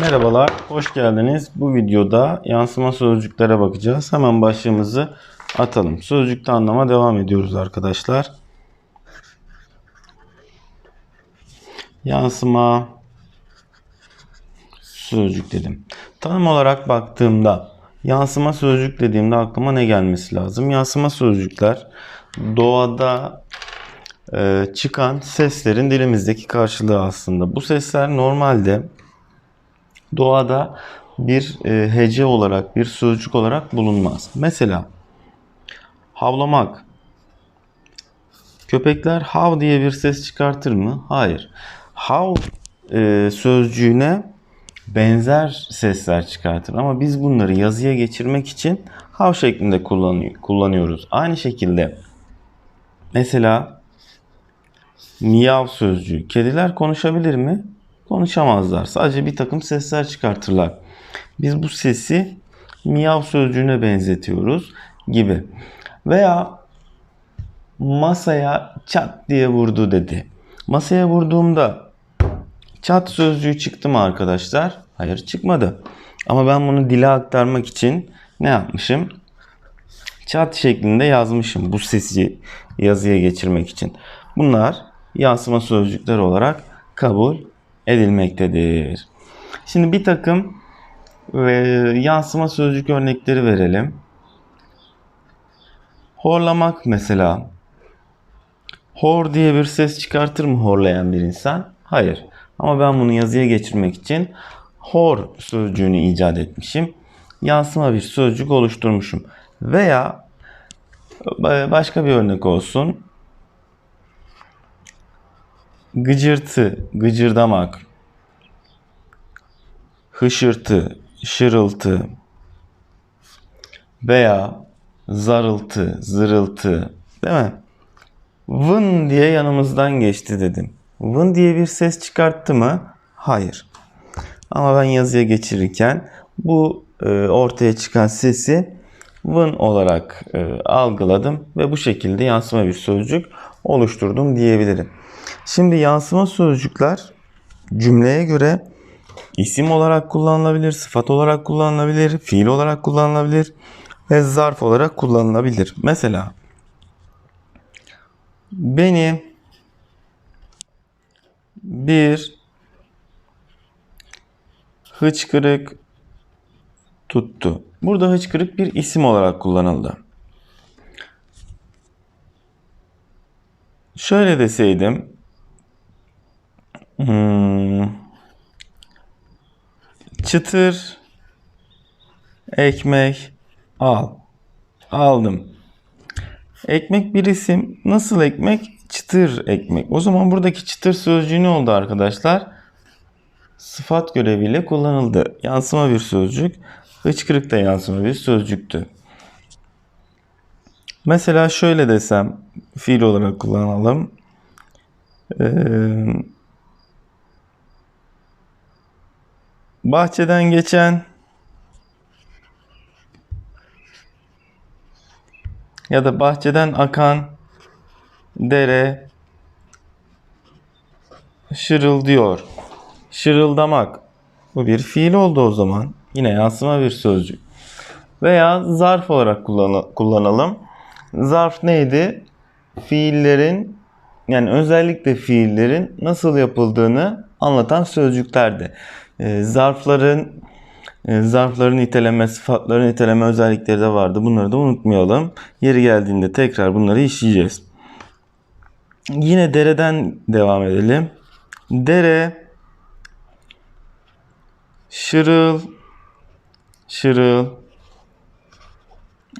Merhabalar, hoş geldiniz. Bu videoda yansıma sözcüklere bakacağız. Hemen başlığımızı atalım. Sözcükte anlama devam ediyoruz arkadaşlar. Yansıma sözcük dedim. Tanım olarak baktığımda yansıma sözcük dediğimde aklıma ne gelmesi lazım? Yansıma sözcükler doğada e, çıkan seslerin dilimizdeki karşılığı aslında. Bu sesler normalde doğada bir e, hece olarak, bir sözcük olarak bulunmaz. Mesela havlamak. Köpekler hav diye bir ses çıkartır mı? Hayır. Hav e, sözcüğüne benzer sesler çıkartır ama biz bunları yazıya geçirmek için hav şeklinde kullanıyor, kullanıyoruz. Aynı şekilde mesela miyav sözcüğü. Kediler konuşabilir mi? Konuşamazlar. Sadece bir takım sesler çıkartırlar. Biz bu sesi miyav sözcüğüne benzetiyoruz gibi. Veya masaya çat diye vurdu dedi. Masaya vurduğumda çat sözcüğü çıktı mı arkadaşlar? Hayır çıkmadı. Ama ben bunu dile aktarmak için ne yapmışım? Çat şeklinde yazmışım bu sesi yazıya geçirmek için. Bunlar yansıma sözcükler olarak kabul edilmektedir. Şimdi bir takım ve yansıma sözcük örnekleri verelim. Horlamak mesela. Hor diye bir ses çıkartır mı horlayan bir insan? Hayır. Ama ben bunu yazıya geçirmek için hor sözcüğünü icat etmişim. Yansıma bir sözcük oluşturmuşum. Veya başka bir örnek olsun. Gıcırtı, gıcırdamak. Hışırtı, şırıltı. Veya zarıltı, zırıltı. Değil mi? Vın diye yanımızdan geçti dedim. Vın diye bir ses çıkarttı mı? Hayır. Ama ben yazıya geçirirken bu e, ortaya çıkan sesi vın olarak e, algıladım ve bu şekilde yansıma bir sözcük oluşturdum diyebilirim. Şimdi yansıma sözcükler cümleye göre isim olarak kullanılabilir, sıfat olarak kullanılabilir, fiil olarak kullanılabilir ve zarf olarak kullanılabilir. Mesela beni bir hıçkırık tuttu. Burada hıçkırık bir isim olarak kullanıldı. Şöyle deseydim hmm, çıtır ekmek al. Aldım. Ekmek bir isim. Nasıl ekmek? Çıtır ekmek. O zaman buradaki çıtır sözcüğü ne oldu arkadaşlar? Sıfat göreviyle kullanıldı. Yansıma bir sözcük. Hıçkırık da yansıma bir sözcüktü. Mesela şöyle desem fiil olarak kullanalım. Ee, bahçeden geçen ya da bahçeden akan dere şırıldıyor. Şırıldamak. Bu bir fiil oldu o zaman. Yine yansıma bir sözcük. Veya zarf olarak kullanalım. Zarf neydi? Fiillerin yani özellikle fiillerin nasıl yapıldığını anlatan sözcüklerdi. Ee, zarfların e, zarfların niteleme, sıfatların niteleme özellikleri de vardı. Bunları da unutmayalım. Yeri geldiğinde tekrar bunları işleyeceğiz. Yine dereden devam edelim. Dere şırıl şırıl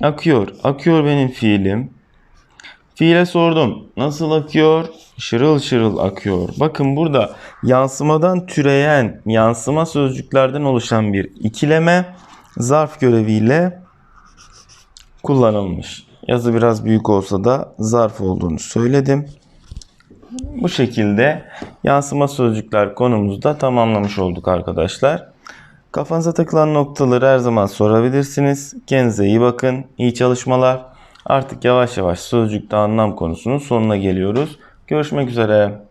akıyor. Akıyor benim fiilim. Fiile sordum. Nasıl akıyor? Şırıl şırıl akıyor. Bakın burada yansımadan türeyen, yansıma sözcüklerden oluşan bir ikileme zarf göreviyle kullanılmış. Yazı biraz büyük olsa da zarf olduğunu söyledim. Bu şekilde yansıma sözcükler konumuzda tamamlamış olduk arkadaşlar. Kafanıza takılan noktaları her zaman sorabilirsiniz. Kendinize iyi bakın. İyi çalışmalar. Artık yavaş yavaş sözcükte anlam konusunun sonuna geliyoruz. Görüşmek üzere.